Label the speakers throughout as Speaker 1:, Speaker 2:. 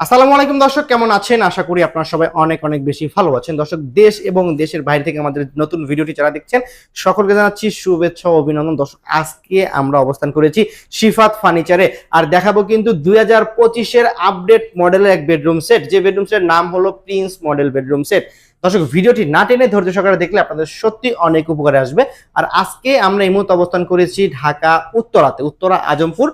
Speaker 1: আসসালামু আলাইকুম দর্শক, কেমন আছেন? আশা করি আপনারা সবাই অনেক অনেক বেশি ভালো আছেন। দর্শক, দেশ এবং দেশের বাইরে থেকে আমাদের নতুন ভিডিওটি যারা দেখছেন, সকলকে জানাচ্ছি শুভেচ্ছা অভিনন্দন। দর্শক, আজকে আমরা অবস্থান করেছি শিফাত ফার্নিচারে আর দেখাবো কিন্তু দুই হাজার পঁচিশের আপডেট মডেলের এক বেডরুম সেট। যে বেডরুম সেট নাম হলো প্রিন্স মডেল বেডরুম সেট। দর্শক ভিডিওটি না টেনে ধৈর্য সহকারে দেখলে আপনাদের সত্যি অনেক উপকারে আসবে। আর আজকে আমরা এই মুহূর্তে অবস্থান করেছি ঢাকা উত্তরাতে। উত্তরা আজমপুর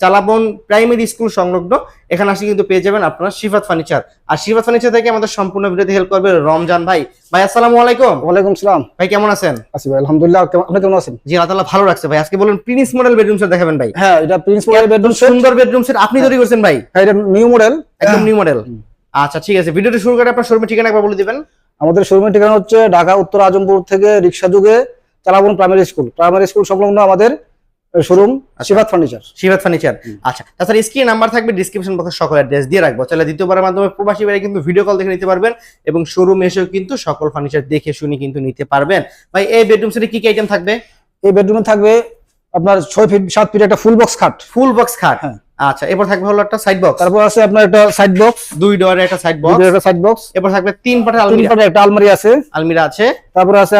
Speaker 1: চালাবন প্রাইমারি স্কুল সংলগ্ন। এখানে আসলে কিন্তু পেয়ে যাবেন আপনারা শিফাত ফার্নিচার। আর শিফাত ফার্নিচার থেকে আমাদের সম্পূর্ণ ভিডিওতে হেল্প করবে রমজান ভাই। ভাই আসসালামু আলাইকুম।
Speaker 2: ওয়ালাইকুম সালাম।
Speaker 1: ভাই কেমন আছেন?
Speaker 2: আছি ভাই আলহামদুলিল্লাহ। আপনি কেমন আছেন?
Speaker 1: জি আল্লাহ ভালো রাখছে ভাই। আজকে বলুন প্রিন্স মডেল বেডরুম সেট দেখাবেন ভাই।
Speaker 2: হ্যাঁ এটা প্রিন্স মডেল বেডরুম
Speaker 1: সুন্দর বেডরুম সেট আপনি তৈরি করছেন ভাই।
Speaker 2: হ্যাঁ এটা নিউ মডেল
Speaker 1: একদম নিউ মডেল আচ্ছা ঠিক আছে। ভিডিওটি শুরু করে আপনার শোরুমের ঠিকানা একবার বলে দিবেন।
Speaker 2: আমাদের শোরুমের ঠিকানা হচ্ছে ঢাকা উত্তর আজমপুর থেকে রিক্সা যুগে Chalaban primary school. Primary school সংলগ্ন আমাদের showroom Shibat furniture.
Speaker 1: Shibat furniture. আচ্ছা তাছাড়া স্ক্রিন নাম্বার থাকবে ডিসক্রিপশন বক্সে সকল অ্যাড্রেস দিয়ে রাখব। তাহলে দ্বিতীয়বারের মাধ্যমে প্রবাসী বাইরে কিন্তু ভিডিও কল দেখে নিতে পারবেন এবং শোরুম এসেও কিন্তু সকল ফার্নিচার দেখে শুনে কিন্তু নিতে পারবেন। ভাই এই বেডরুম সেটে কি কি আইটেম থাকবে?
Speaker 2: এই বেডরুমে থাকবে আপনার ছয় ফিট সাত ফিট একটা ফুল বক্স খাট।
Speaker 1: ফুল বক্স খাট।
Speaker 2: হ্যাঁ।
Speaker 1: আচ্ছা এরপর থাকবে হলো একটা সাইড বক্স
Speaker 2: তারপর আছে আপনার একটা সাইড বক্স
Speaker 1: দুই ডোরের একটা সাইড বক্স
Speaker 2: একটা সাইড বক্স
Speaker 1: এরপর থাকবে তিন পাটের
Speaker 2: তিন
Speaker 1: আলমিরা।
Speaker 2: পারে একটা আলমারি আছে।
Speaker 1: আলমিরা আছে।
Speaker 2: তারপর আছে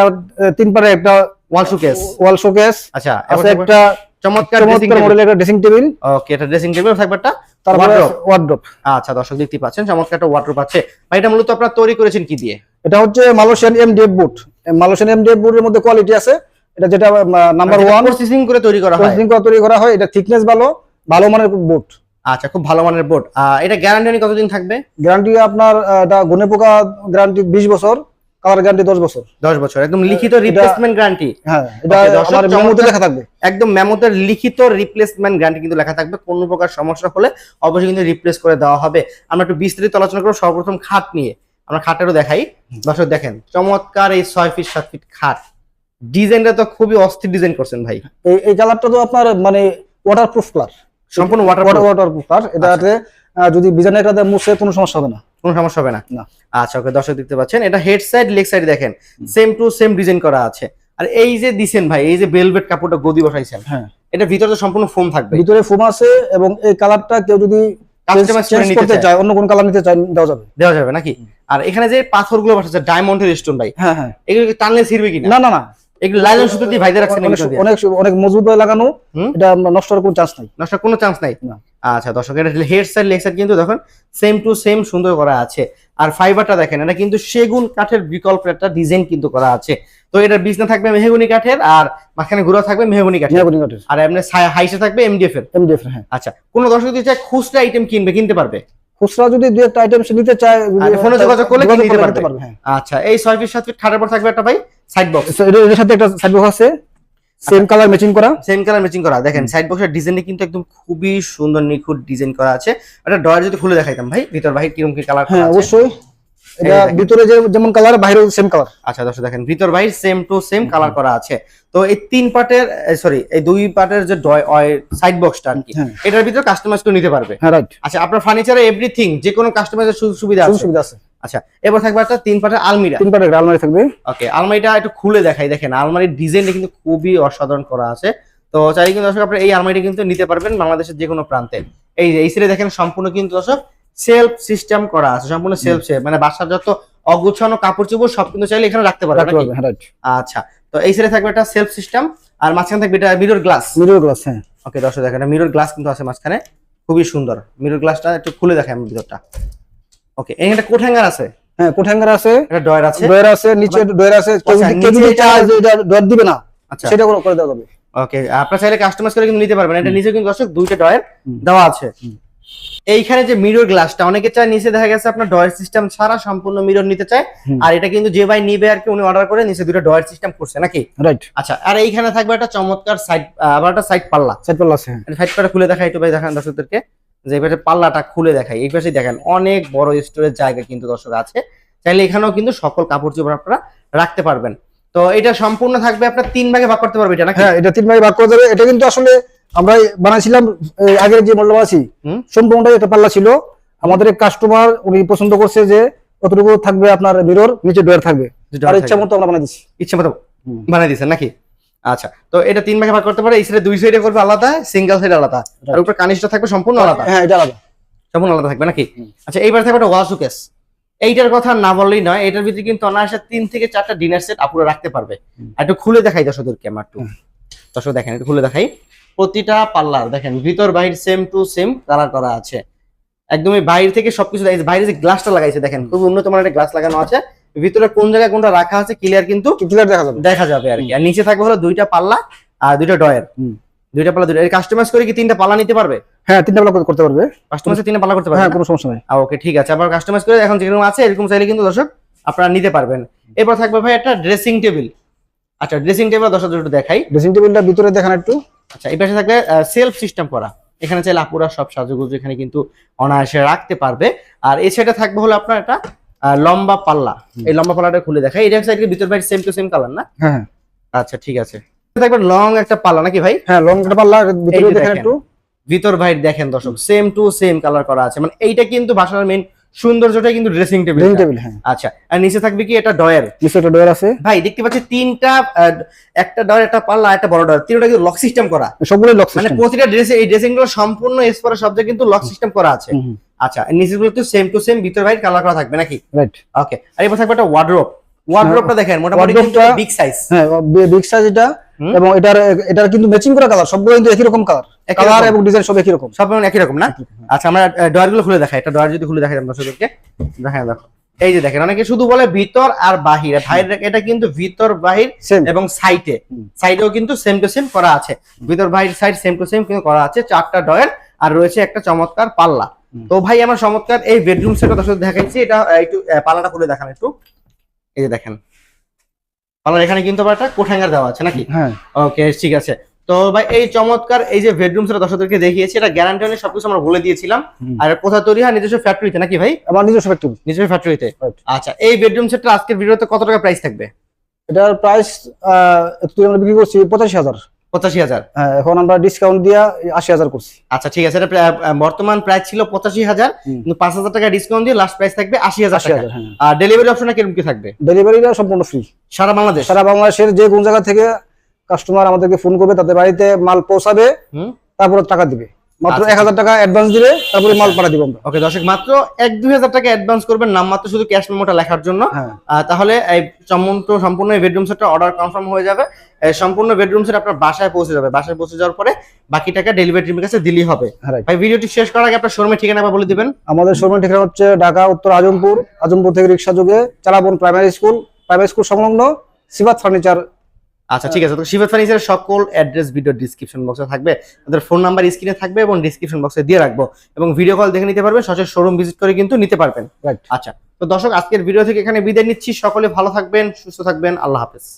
Speaker 2: তিন পারে একটা
Speaker 1: ওয়াল শোকেস
Speaker 2: ওয়াল শোকেস
Speaker 1: আচ্ছা
Speaker 2: আছে একটা
Speaker 1: চমৎকার ড্রেসিং
Speaker 2: মডেলের একটা ড্রেসিং টেবিল
Speaker 1: ওকে এটা ড্রেসিং টেবিল থাকবে একটা
Speaker 2: তারপরে। ওয়ার্ড্রপ
Speaker 1: আচ্ছা দর্শক দেখতে পাচ্ছেন চমৎকার একটা ওয়াটার আছে। ভাই এটা মূলত আপনারা তৈরি করেছেন কি দিয়ে?
Speaker 2: এটা হচ্ছে Malaysian MDF board Malaysian MDF বুটের মধ্যে কোয়ালিটি আছে। এটা যেটা নাম্বার ওয়ান
Speaker 1: প্রসেসিং করে তৈরি করা হয়।
Speaker 2: প্রসেসিং করা তৈরি করা হয়। এটা থিকনেস ভালো। ভালো মানের বুট
Speaker 1: আচ্ছা খুব ভালো মানের বোর্ড এটা গ্যারান্টি কতদিন থাকবে?
Speaker 2: গ্যারান্টি আপনার এটা গুনে পোকা গ্যারান্টি বিশ বছর কালার গ্যারান্টি দশ বছর।
Speaker 1: দশ বছর একদম লিখিত রিপ্লেসমেন্ট গ্যারান্টি
Speaker 2: হ্যাঁ এটা আমার মেমোতে লেখা থাকবে।
Speaker 1: একদম মেমোতে লিখিত রিপ্লেসমেন্ট গ্যারান্টি কিন্তু লেখা থাকবে। কোনো প্রকার সমস্যা হলে অবশ্যই কিন্তু রিপ্লেস করে দেওয়া হবে। আমরা একটু বিস্তারিত আলোচনা করব সর্বপ্রথম খাট নিয়ে। আমরা খাটেরও দেখাই। দর্শক দেখেন চমৎকার এই ছয় ফিট সাত ফিট খাট। ডিজাইনটা তো খুবই অস্থির ডিজাইন করছেন ভাই।
Speaker 2: এই কালারটা তো আপনার মানে ওয়াটার প্রুফ কালার
Speaker 1: সম্পূর্ণ ওয়াটার
Speaker 2: ওয়াটার প্রুফ কালার এটাতে যদি বিজানের কাছে মুছে কোনো সমস্যা হবে না।
Speaker 1: কোনো সমস্যা হবে না?
Speaker 2: না।
Speaker 1: আচ্ছা ওকে দর্শক দেখতে পাচ্ছেন এটা হেড সাইড লেগ সাইড দেখেন। সেম টু সেম ডিজাইন করা আছে। আর এই যে দিছেন ভাই এই যে বেলভেট কাপড়টা গদি বসাইছেন
Speaker 2: হ্যাঁ।
Speaker 1: এটা ভিতরে সম্পূর্ণ ফোম থাকবে।
Speaker 2: ভিতরে ফোম আছে এবং এই কালারটা কেউ যদি চেঞ্জ করতে
Speaker 1: চায়।
Speaker 2: চায় অন্য কোন কালার নিতে চায় দেওয়া যাবে।
Speaker 1: দেওয়া যাবে নাকি? আর এখানে যে পাথরগুলো বসাচ্ছে ডায়মন্ডের স্টোন ভাই
Speaker 2: হ্যাঁ হ্যাঁ।
Speaker 1: এগুলো টানলে ছিড়বে কিনা?
Speaker 2: না না না।
Speaker 1: এগুলো লাইলন সুতো দিয়ে ভাইদের রাখছেন
Speaker 2: অনেক অনেক অনেক মজবুত ভাবে লাগানো এটা নষ্ট হওয়ার কোনো চান্স নাই।
Speaker 1: নষ্ট কোনো চান্স নাই? আচ্ছা দর্শক এটা হেড সাইড লেগ সাইড কিন্তু দেখুন সেম টু সেম সুন্দর করা আছে। আর ফাইবারটা দেখেন এটা কিন্তু সেগুন কাঠের বিকল্প একটা ডিজাইন কিন্তু করা আছে। তো বিছনা থাকবে মেহগুনি কাঠের আর মাঝখানে ঘুরা থাকবে মেহগুনি কাঠের।
Speaker 2: কাঠের।
Speaker 1: আর এমনি হাইসে থাকবে এমডিএফ এর
Speaker 2: এমডিএফ হ্যাঁ।
Speaker 1: আচ্ছা কোন দর্শক যদি চায় খুচরা আইটেম কিনবে কিনতে পারবে?
Speaker 2: খুচরা যদি দুই একটা আইটেম সে নিতে চায়
Speaker 1: ফোনে যোগাযোগ করলে নিতে পারবে।
Speaker 2: হ্যাঁ।
Speaker 1: আচ্ছা এই ছয় পিস সাথে খাটের পর থাকবে একটা ভাই সাইড বক্স
Speaker 2: এর সাথে একটা সাইড বক্স আছে। সেম কালার ম্যাচিং করা।
Speaker 1: সেম কালার ম্যাচিং করা। দেখেন সাইড বক্সের ডিজাইনটা কিন্তু একদম খুবই সুন্দর নিখুঁত ডিজাইন করা আছে। এটা ডয়ার যদি খুলে দেখাইতাম ভাই ভিতর ভাই কীরকম কি কালার
Speaker 2: হ্যাঁ
Speaker 1: আছে?
Speaker 2: অবশ্যই। এটা ভিতরে যেমন কালার বাইরেও সেম কালার
Speaker 1: আচ্ছা দর্শক দেখেন ভিতর সেম টু সেম কালার করা আছে। তো এই তিন পার্টের সরি এই দুই পার্টের যে সাইড বক্সটা আর কি
Speaker 2: হ্যাঁ।
Speaker 1: এটার ভিতরে কাস্টমাইজ করে নিতে পারবে।
Speaker 2: হ্যাঁ রাইট
Speaker 1: আচ্ছা আপনার ফার্নিচারে এভরিথিং যে কোনো কাস্টমাইজের সুবিধা আছে?
Speaker 2: সুবিধা আছে।
Speaker 1: আচ্ছা এবার থাকবে একটা তিন পার্টের আলমিরা।
Speaker 2: তিন পারে আলমারি থাকবে।
Speaker 1: ওকে আলমারিটা একটু খুলে দেখাই। দেখেন আলমারির ডিজাইনটা কিন্তু খুবই অসাধারণ করা আছে। তো চাই কিন্তু দর্শক আপনার এই আলমারিটা কিন্তু নিতে পারবেন বাংলাদেশের যে কোনো প্রান্তে। এই যে এই সাইডে দেখেন সম্পূর্ণ কিন্তু দর্শক সেলফ সিস্টেম করা আছে সম্পূর্ণ সেলফ সেভ মানে বাসার যত অগুছানো কাপড় চোপড় সব কিন্তু চাইলে এখানে রাখতে পারবে
Speaker 2: হ্যাঁ
Speaker 1: আচ্ছা তো এই সাইডে থাকবে একটা সেলফ সিস্টেম আর মাঝখানে থাকবে এটা মিরর গ্লাস
Speaker 2: মিরর গ্লাস হ্যাঁ।
Speaker 1: ওকে দর্শক দেখেন মিরর গ্লাস কিন্তু আছে মাঝখানে। খুবই সুন্দর। মিরর গ্লাসটা একটু খুলে দেখাই আমি ভিতরটা। ওকে এখানে একটা কোট হ্যাঙ্গার আছে।
Speaker 2: হ্যাঁ কোঠাঙ্গার আছে।
Speaker 1: একটা ডয়ার আছে।
Speaker 2: ডয়ার আছে নিচে ডয়ার আছে।
Speaker 1: আচ্ছা,
Speaker 2: যদি
Speaker 1: নিচে এটা-
Speaker 2: ডয়ার দিবে না
Speaker 1: আচ্ছা।
Speaker 2: সেটা করে দেওয়া যাবে।
Speaker 1: ওকে আপনার চাইলে কাস্টমাইজ করে কিন্তু নিতে পারবেন। এটা নিচে কিন্তু দর্শক দুইটা ডয়ার। দেওয়া আছে। এইখানে যে মিরর গ্লাসটা অনেকে চায় নিচে দেখা গেছে আপনার ডয়ার সিস্টেম ছাড়া সম্পূর্ণ মিরর নিতে চায়। আর এটা কিন্তু যে ভাই নিবে আর কি উনি অর্ডার করে নিচে দুটো ডয়ার সিস্টেম করছে নাকি?
Speaker 2: রাইট
Speaker 1: আচ্ছা আর এইখানে থাকবে একটা চমৎকার সাইড আবার একটা সাইড পাল্লা।
Speaker 2: সাইড পাল্লা আছে হ্যাঁ।
Speaker 1: সাইড পাল্লা খুলে দেখাই একটু ভাই দেখান দর্শকদেরকে। যে এই পাশে পাল্লাটা খুলে দেখাই এই পাশে দেখেন অনেক বড় স্টোরেজ জায়গা কিন্তু দর্শক আছে। চাইলে এখানেও কিন্তু সকল কাপড় চোপড় আপনারা রাখতে পারবেন। তো এটা সম্পূর্ণ থাকবে আপনার তিন ভাগে ভাগ করতে পারবে এটা নাকি?
Speaker 2: হ্যাঁ এটা তিন ভাগে ভাগ করে দেবে। এটা কিন্তু আসলে আমরা বানাইছিলাম আগের যে আছে সম্পূর্ণটাই এটা পাল্লা ছিল। আমাদের কাস্টমার উনি পছন্দ করছে যে কতটুকু থাকবে আপনার মিরর নিচে ডয়ার থাকবে। আর ইচ্ছা মতো আমরা বানাই দিচ্ছি
Speaker 1: ইচ্ছে মতো বানাই দিয়েছেন নাকি? আচ্ছা তো এটা তিন ভাগে ভাগ করতে পারে এই সাইডে দুই সাইডে করবে আলাদা সিঙ্গেল সাইড আলাদা। আর উপরে কানিসটা থাকবে সম্পূর্ণ আলাদা।
Speaker 2: হ্যাঁ এটা আলাদা।
Speaker 1: সম্পূর্ণ আলাদা থাকবে নাকি? আচ্ছা এইবার থাকবে একটা ওয়াল শোকেস এইটার কথা না বললেই নয় এটার ভিতরে কিন্তু অনায়াসে তিন থেকে চারটা ডিনার সেট আপুরা রাখতে পারবে। আর একটু খুলে দেখাই দর্শকদেরকে আমার একটু। দর্শক দেখেন একটু খুলে দেখাই। প্রতিটা পাল্লার দেখেন ভিতর বাহির সেম টু সেম কালার করা আছে। একদমই বাইরে থেকে সবকিছু দেখাইছে বাইরে যে গ্লাসটা লাগাইছে দেখেন খুব উন্নত মানের একটা গ্লাস লাগানো আছে। ভিতরে কোন জায়গায় কোনটা রাখা আছে ক্লিয়ার কিন্তু
Speaker 2: ক্লিয়ার দেখা যাবে।
Speaker 1: দেখা যাবে আর কি। আর নিচে থাকবে হলো দুইটা পাল্লা আর দুইটা ডয়ের। দুইটা পাল্লা দুইটা কাস্টমাইজ করে কি তিনটা পাল্লা নিতে পারবে?
Speaker 2: হ্যাঁ তিনটা ব্লক করতে পারবে।
Speaker 1: কাস্টমাইজ তিনটা পাল্লা করতে পারবে
Speaker 2: হ্যাঁ কোনো সমস্যা নেই।
Speaker 1: ওকে ঠিক আছে। আবার কাস্টমাইজ করে এখন যেরকম আছে এরকম চাইলে কিন্তু দর্শক আপনারা নিতে পারবেন। এরপর থাকবে ভাই একটা ড্রেসিং টেবিল আচ্ছা ড্রেসিং টেবিল দর্শক একটু দেখাই।
Speaker 2: ড্রেসিং টেবিলটা ভিতরে দেখান একটু।
Speaker 1: আচ্ছা এই পাশে থাকবে সেলফ সিস্টেম করা। এখানে চাইলে আপুরা সব সাজুগুজু এখানে কিন্তু অনায়াসে রাখতে পারবে। আর এই সাইডে থাকবে হলো আপনার একটা লম্বা পাল্লা। এই লম্বা পাল্লাটা খুলে দেখাই। এটা সাইডে ভিতর বাইরে সেম টু সেম কালার না?
Speaker 2: হ্যাঁ হ্যাঁ।
Speaker 1: আচ্ছা ঠিক আছে। থাকবে লং একটা পাল্লা নাকি ভাই?
Speaker 2: হ্যাঁ লং একটা পাল্লা ভিতরে দেখেন
Speaker 1: দেখেন।
Speaker 2: একটু।
Speaker 1: ভিতর বাইরে দেখেন দর্শক সেম টু সেম কালার করা আছে। মানে এইটা কিন্তু বাসার মেইন সৌন্দর্যটা কিন্তু ড্রেসিং টেবিল
Speaker 2: ড্রেসিং টেবিল হ্যাঁ।
Speaker 1: আচ্ছা আর নিচে থাকবে কি এটা ডয়ার
Speaker 2: নিচে একটা ডোর আছে।
Speaker 1: ভাই দেখতে পাচ্ছি তিনটা একটা ডয়ার একটা পাল্লা একটা বড় ডয়ার তিনটা কিন্তু লক সিস্টেম করা।
Speaker 2: সবগুলো লক
Speaker 1: মানে প্রতিটা ড্রেসে এই ড্রেসিংগুলো সম্পূর্ণ স্পরে সব জায়গায় কিন্তু লক সিস্টেম করা আছে। আচ্ছা নিচে গুলো তো সেম টু সেম ভিতর বাইরে কালার করা থাকবে নাকি?
Speaker 2: রাইট
Speaker 1: ওকে আর এবার থাকবে একটা ওয়ার্ড্রোপ ওয়ার্ড্রোপটা দেখেন মোটামুটি বিগ সাইজ
Speaker 2: হ্যাঁ বিগ সাইজ এটা। এবং এটার এটার কিন্তু ম্যাচিং করা কালার সবগুলো কিন্তু একই রকম কালার কালার এবং ডিজাইন সব একই রকম।
Speaker 1: সব একই রকম না? আচ্ছা আমরা ডয়ারগুলো খুলে দেখাই। এটা ডয়ার যদি খুলে দেখাই দর্শকদেরকে। দেখেন দেখো। এই যে দেখেন অনেকে শুধু বলে ভিতর আর বাহির। ভাইয়ের এটা কিন্তু ভিতর বাহির এবং সাইটে সাইডেও কিন্তু সেম টু সেম করা আছে। ভিতর বাহির সাইড সেম টু সেম কিন্তু করা আছে। চারটা ডয়ের আর রয়েছে একটা চমৎকার পাল্লা। তো ভাই আমার চমৎকার এই বেডরুম সেট কথা শুধু দেখাইছি। এটা একটু পাল্লাটা খুলে দেখান একটু। এই যে দেখেন। পাল্লার এখানে কিন্তু আবার একটা কোঠাঙ্গার দেওয়া আছে নাকি?
Speaker 2: হ্যাঁ।
Speaker 1: ওকে ঠিক আছে। তো ভাই এই চমৎকার এই যে বেডরুম সেটা দর্শকদেরকে দেখিয়েছি এটা গ্যারান্টি অনেক সবকিছু আমরা বলে দিয়েছিলাম। আর কোথা তৈরি হয়? নিজস্ব ফ্যাক্টরিতে নাকি ভাই?
Speaker 2: আমার নিজস্ব ফ্যাক্টরি
Speaker 1: নিজস্ব ফ্যাক্টরিতে আচ্ছা এই বেডরুম সেটটা আজকের ভিডিওতে কত টাকা প্রাইস থাকবে?
Speaker 2: এটার প্রাইস তুই আমরা বিক্রি করছি পঁচাশি হাজার।
Speaker 1: পঁচাশি হাজার।
Speaker 2: হ্যাঁ এখন আমরা ডিসকাউন্ট দিয়া আশি হাজার করছি।
Speaker 1: আচ্ছা ঠিক আছে এটা বর্তমান প্রাইস ছিল পঁচাশি হাজার কিন্তু পাঁচ হাজার টাকা ডিসকাউন্ট দিয়ে লাস্ট প্রাইস থাকবে আশি হাজার
Speaker 2: হ্যাঁ।
Speaker 1: আর ডেলিভারি অপশনটা কীরকম কি থাকবে?
Speaker 2: ডেলিভারিটা সম্পূর্ণ ফ্রি
Speaker 1: সারা বাংলাদেশ?
Speaker 2: সারা বাংলাদেশের যে কোন জায়গা থেকে কাস্টমার আমাদেরকে ফোন করবে তাদের বাড়িতে মাল পৌঁছাবে তারপরে টাকা দিবে। মাত্র
Speaker 1: আচ্ছা।
Speaker 2: এক হাজার টাকা অ্যাডভান্স দিলে তারপরে মাল পাঠা দিব আমরা।
Speaker 1: ওকে দর্শক মাত্র এক দুই হাজার টাকা অ্যাডভান্স করবেন নাম মাত্র শুধু ক্যাশ মেমোটা লেখার জন্য।
Speaker 2: হ্যাঁ।
Speaker 1: তাহলে এই সম্পূর্ণ সম্পূর্ণ বেডরুম সেটটা অর্ডার কনফার্ম হয়ে যাবে। সম্পূর্ণ বেডরুম সেট আপনার বাসায় পৌঁছে যাবে। বাসায় পৌঁছে যাওয়ার পরে বাকি টাকা ডেলিভারি টিমের কাছে দিলেই হবে।
Speaker 2: হ্যাঁ.
Speaker 1: ভাই ভিডিওটি শেষ করার আগে আপনার শোরুমের ঠিকানা বলে দিবেন।
Speaker 2: আমাদের শোরুমের ঠিকানা হচ্ছে ঢাকা উত্তর আজমপুর আজমপুর থেকে রিক্সা যোগে Chalaban primary school primary school সংলগ্ন সিবাত ফার্নিচার
Speaker 1: আচ্ছা ঠিক আছে। তো শিবেদ ফার্নিচারের সকল অ্যাড্রেস ভিডিও ডিসক্রিপশন বক্সে থাকবে। তাদের ফোন নাম্বার স্ক্রিনে থাকবে এবং ডিসক্রিপশন বক্সে দিয়ে রাখব। এবং ভিডিও কল দেখে নিতে পারবেন সরাসরি শোরুম ভিজিট করে কিন্তু নিতে পারবেন।
Speaker 2: রাইট
Speaker 1: আচ্ছা তো দর্শক আজকের ভিডিও থেকে এখানে বিদায় নিচ্ছি। সকলে ভালো থাকবেন সুস্থ থাকবেন। আল্লাহ হাফেজ।